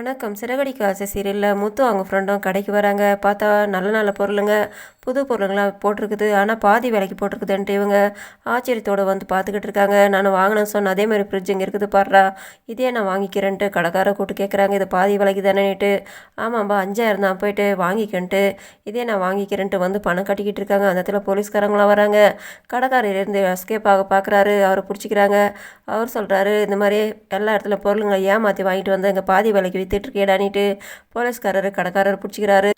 வணக்கம். சிறகடிக்கு ஆசை சீரியலில் முத்து அவங்க ஃப்ரெண்டும் கடைக்கு வராங்க. பார்த்தா நல்ல நல்ல பொருளுங்க. புது பொருளுங்களாம் போட்டிருக்குது. ஆனால் பாதி விலைக்கு போட்டிருக்குதுன்ட்டு இவங்க ஆச்சரியத்தோடு வந்து பார்த்துக்கிட்டு இருக்காங்க. நான் வாங்கினேன் சொன்ன அதே மாதிரி ஃப்ரிட்ஜ் இங்கே இருக்குது பாடுறா இதே நான் வாங்கிக்கிறேன்ட்டு கடைக்கார கூட்டு கேட்குறாங்க இது பாதி விலைக்கு தானேட்டு ஆமாம்பா அஞ்சாயிரம் தான் போயிட்டு வாங்கிக்கன்ட்டு. இதே நான் வாங்கிக்கிறேன்ட்டு வந்து பணம் கட்டிக்கிட்டு இருக்காங்க. அந்த இடத்துல போலீஸ்காரங்களாம் வராங்க. கடைக்காரர் இருந்து எஸ்கேப் ஆக பார்க்குறாரு அவரை பிடிச்சிக்கிறாங்க. அவர் சொல்கிறாரு இந்த மாதிரி எல்லா இடத்துல பொருளுங்களை ஏமாற்றி வாங்கிட்டு வந்து எங்கள் பாதி விலைக்கு வித்துட்ருக்கேடானிட்டு போலீஸ்காரர் கடைக்காரர் பிடிச்சிக்கிறாரு.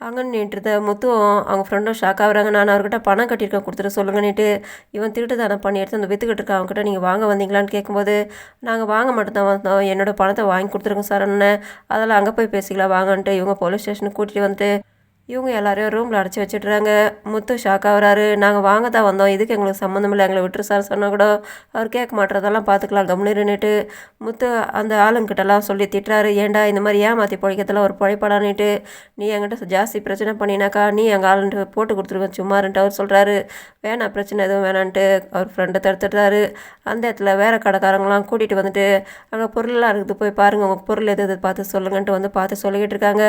அங்கே நின்றுத முத்துவும் அவங்க ஃப்ரெண்டும் ஷாக் ஆகுறாங்க. நான் அவர்கிட்ட பணம் கட்டியிருக்கேன் கொடுத்துட்டு சொல்லுங்கன்னுட்டு இவன் திருட்டு தானே பண்ணி எடுத்து அந்த வித்துக்கிட்டு இருக்கான். அவங்ககிட்ட நீங்கள் வாங்க வந்தீங்களான்னு கேட்கும்போது நாங்கள் வாங்க மட்டும்தான் வந்தோம். என்னோட பணத்தை வாங்கி கொடுத்துருங்க சார் அதெல்லாம் அங்கே போய் பேசிக்கலாம் வாங்கன்ட்டு இவங்க போலீஸ் ஸ்டேஷனுக்கு கூட்டிகிட்டு வந்துட்டு இவங்க எல்லாரையும் ரூமில் அடைச்சி வச்சுட்றாங்க முத்து ஷாக் ஆகுறாரு நாங்கள் வாங்க தான் வந்தோம். இதுக்கு எங்களுக்கு சம்மந்தம் இல்லை. எங்களை விட்டுரு சார் சொன்னால் கூட அவர் கேட்க மாட்டுறதெல்லாம் பார்த்துக்கலாம். கம்னிருன்னுட்டு முத்து அந்த ஆளுங்கிட்டலாம் சொல்லி திட்டுறாரு. ஏண்டா இந்த மாதிரி ஏமாற்றி பிழைக்கிறதுலாம் ஒரு பிழைப்படான்னுட்டு நீ என்கிட்ட ஜாஸ்தி பிரச்சனை பண்ணினாக்கா நீ எங்கள் ஆளுன்ட்டு போட்டு கொடுத்துருவேன். சும்மாருன்ட்டு அவர் சொல்கிறாரு வேணாம் பிரச்சனை எதுவும் வேணான்ட்டு அவர் ஃப்ரெண்டை தடுத்துடுறாரு. அந்த இடத்துல வேறு கடைக்காரங்களாம் கூட்டிகிட்டு வந்துட்டு அங்கே பொருளெலாம் இருக்குது போய் பாருங்கள் உங்கள் பொருள் எது எது பார்த்து சொல்லுங்கன்ட்டு வந்து பார்த்து சொல்லிக்கிட்டு இருக்காங்க.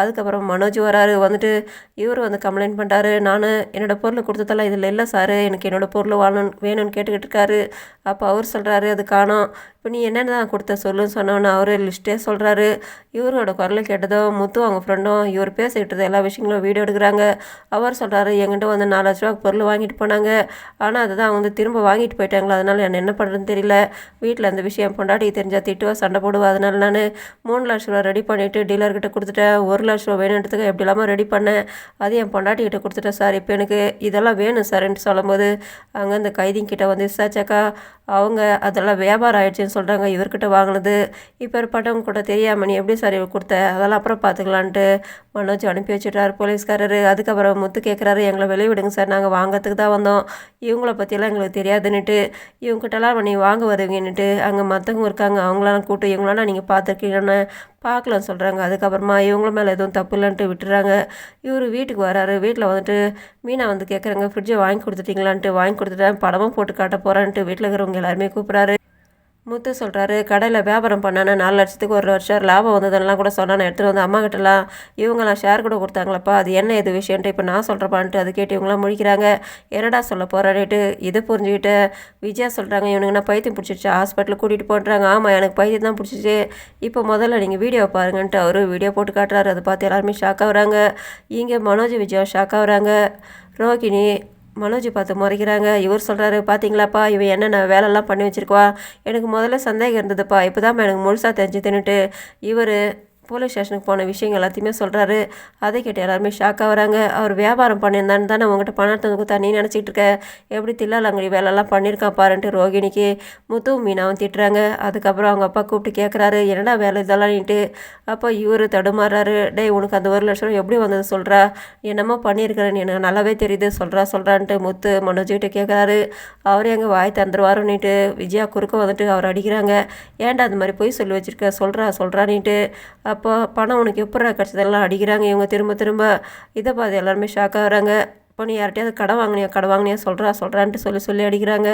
அதுக்கப்புறம் மனோஜ் வராரு. வந்து வந்துட்டு இவர் வந்து கம்ப்ளைண்ட் பண்ணிட்டாரு நான் என்னோடய பொருள் கொடுத்ததெல்லாம் இதில் இல்லை சார். எனக்கு என்னோடய பொருள் வாங்கணும் வேணும்னு கேட்டுக்கிட்டு இருக்காரு. அப்போ அவர் சொல்கிறாரு அது காணும். இப்போ நீ என்னென்ன தான் கொடுத்த சொல்லுன்னு சொன்னோன்னு அவர் லிஸ்ட்டே சொல்கிறாரு இவரோட குரலை கேட்டதோ முத்து அவங்க ஃப்ரெண்டும் இவர் பேசிக்கிட்டது எல்லா விஷயங்களும் வீடியோ எடுக்கிறாங்க. அவர் சொல்கிறாரு எங்கிட்ட வந்து நாலு லட்ச ரூபா பொருள் வாங்கிட்டு போனாங்க. ஆனால் அதுதான் அவங்க வந்து திரும்ப வாங்கிட்டு போயிட்டாங்களா? அதனால் என்ன என்ன பண்ணுறதுன்னு தெரியல. வீட்டில் அந்த விஷயம் பொண்டாட்டி தெரிஞ்சால் திட்டுவா சண்டை போடுவா. அதனால நான் மூணு லட்ச ரூபா ரெடி பண்ணிவிட்டு டீலர்கிட்ட கொடுத்துட்டேன். ஒரு லட்ச ரூபா வேணுன்றதுக்கு எப்படி இல்லாமல் ரெடி பண்ணேன் அது என் பொண்டாட்டிக்கிட்ட கொடுத்துட்டேன் சார். இப்போ எனக்கு இதெல்லாம் வேணும் சார்ன்ட்டு சொல்லும்போது அங்கே அந்த கைதிங்கிட்ட வந்து விசாரிச்சாக்கா அவங்க அதெல்லாம் வியாபாரம் ஆயிடுச்சுன்னு சொல்கிறாங்க இவர்கிட்ட வாங்கினது இப்போ பட்டவங்க கூட தெரியாமல் நீ எப்படி சார் இவர் கொடுத்த? அதெல்லாம் அப்புறம் பார்த்துக்கலான்ட்டு மனோஜ் அனுப்பி வச்சுட்டார். போலீஸ்காரர் அதுக்கப்புறம் முத்து கேட்குறாரு எங்களை வெளியே விடுங்க சார். நாங்கள் வாங்கிறதுக்கு தான் வந்தோம். இவங்கள பற்றியெல்லாம் எங்களுக்கு தெரியாதுன்னுட்டு இவங்ககிட்டலாம் நீ வாங்க வருவீங்கன்னுட்டு அங்கே மற்றவங்க இருக்காங்க. அவங்களாம் கூட்டு இவங்களாம் நீங்கள் பார்த்துருக்கீங்கன்னு பார்க்கலாம் சொல்கிறாங்க அதுக்கப்புறமா இவங்களும் மேலே எதுவும் தப்பு இல்லைன்ட்டு விட்டுறாங்க. இவர் வீட்டுக்கு வராரு. வீட்டில் வந்துட்டு மீனா வந்து கேட்குறாங்க ஃப்ரிட்ஜை வாங்கி கொடுத்துட்டீங்களான்ட்டு வாங்கி கொடுத்துட்டேன். படமும் போட்டு காட்ட போகிறான்ட்டு வீட்டில் இருக்கிறவங்க எல்லாருமே கூப்பிட்றாரு. முத்து சொல்கிறாரு கடையில் வியாபாரம் பண்ணானே நாலு லட்சத்துக்கு ஒரு வருஷம் லாபம் வந்ததெல்லாம் கூட சொன்னான் எடுத்துகிட்டு வந்து அம்மா கிட்டலாம். இவங்கெல்லாம் ஷேர் கூட கொடுத்தாங்களப்பா அது என்ன இது விஷயன்ட்டு இப்போ நான் சொல்கிறப்பான்ட்டு அது கேட்டு இவங்களாம் முழிக்கிறாங்க. என்னடா சொல்ல போகிறான்ட்டு இதை புரிஞ்சுக்கிட்டு விஜயா சொல்கிறாங்க இவனுக்கு நான் பைத்தியம் பிடிச்சிருச்சு? ஹாஸ்பிட்டலுக்கு கூட்டிகிட்டு போன்றாங்க. ஆமாம் எனக்கு பைத்தியம் தான் பிடிச்சிச்சு. இப்போ முதல்ல நீங்கள் வீடியோ பாருங்கன்ட்டு அவர் வீடியோ போட்டு காட்டுறாரு. அதை பார்த்து எல்லாருமே ஷாக் ஆகுறாங்க. இங்கே மனோஜ் விஜயா ஷாக் ஆகுறாங்க. ரோகிணி மனோஜ் பார்த்து முறைக்கிறாங்க. இவர் சொல்கிறாரு பார்த்தீங்களாப்பா இவன் என்னென்ன வேலைலாம் பண்ணி வச்சுருக்குவா எனக்கு முதல்ல சந்தேகம் இருந்ததுப்பா. இப்போ தான் எனக்கு முழுசாக தெரிஞ்சு தின்னுட்டு இவர் போலீஸ் ஸ்டேஷனுக்கு போன விஷயங்கள் எல்லாத்தையுமே சொல்கிறாரு அதை கேட்டு எல்லாருமே ஷாக்காக வராங்க. அவர் வியாபாரம் பண்ணியிருந்தான்னு தானே உங்கள்கிட்ட பணத்தை கொடுத்தா நீ நினச்சிட்டு இருக்க? எப்படி தில்லாலங்கடி வேலைலாம் பண்ணியிருக்கான் பாருன்ட்டு ரோகிணிக்கு முத்து மீனாவும் திட்டுறாங்க. அதுக்கப்புறம் அவங்க அப்பா கூப்பிட்டு கேட்குறாரு என்னடா வேலை இதெல்லாம் நீட்டு அப்போ இவர் தடுமாறாரு டேய் உனக்கு அந்த ஒரு லட்சம் எப்படி வந்தது சொல்கிறா என்னமோ பண்ணியிருக்கிறேன்னு எனக்கு நல்லாவே தெரியுது சொல்கிறா சொல்கிறான்ட்டு முத்து மனோஜிக்கிட்ட கேட்குறாரு அவர் எங்கள் வாய் தந்துருவாருன்னுட்டு விஜயா குறுக்க வந்துட்டு அவர் அடிக்கிறாங்க. ஏன்டா அந்த மாதிரி போய் சொல்லி வச்சுருக்க? சொல்கிறா சொல்கிறான்னுட்டு அப்போ பணம் உனக்கு எப்படா கிடச்சதெல்லாம் அடிக்கிறாங்க. இவங்க திரும்ப திரும்ப இதை பார்த்து எல்லாருமே ஷாக் ஆகிறாங்க. இப்போ நீ யார்கிட்டயாவது கடை வாங்கினியா? கடை வாங்கினியா? சொல்கிறா சொல்கிறான்ட்டு சொல்லி சொல்லி அடிக்கிறாங்க.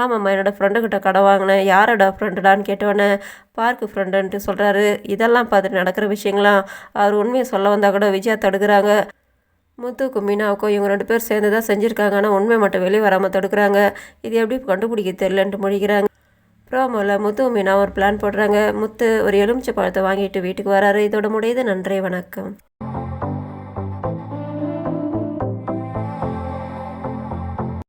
ஆமாம்மா என்னோடய ஃப்ரெண்டுக்கிட்ட கடை வாங்கினேன். யாரோட ஃப்ரெண்டுடான்னு கேட்டவொடனே பார்க்கு ஃப்ரெண்டுன்ட்டு சொல்கிறாரு இதெல்லாம் பார்த்துட்டு நடக்கிற விஷயங்களாம் அவர் உண்மையை சொல்ல வந்தால் கூட விஜயா தடுக்கிறாங்க. முத்துக்கும் மீனாவுக்கும் இவங்க ரெண்டு பேர் சேர்ந்து தான் செஞ்சுருக்காங்க. ஆனால் உண்மை மட்டும் வெளியே வராமல் தடுக்கிறாங்க. இது எப்படி கண்டுபிடிக்க தெரிலன்ட்டு முடிக்கிறாங்க. ரோமோவில் முத்து மீனா ஒரு பிளான் போடுறாங்க. முத்து ஒரு எலுமிச்சை பழத்தை வாங்கிட்டு வீட்டுக்கு வராரு. இதோட முடியுது. நன்றி வணக்கம்.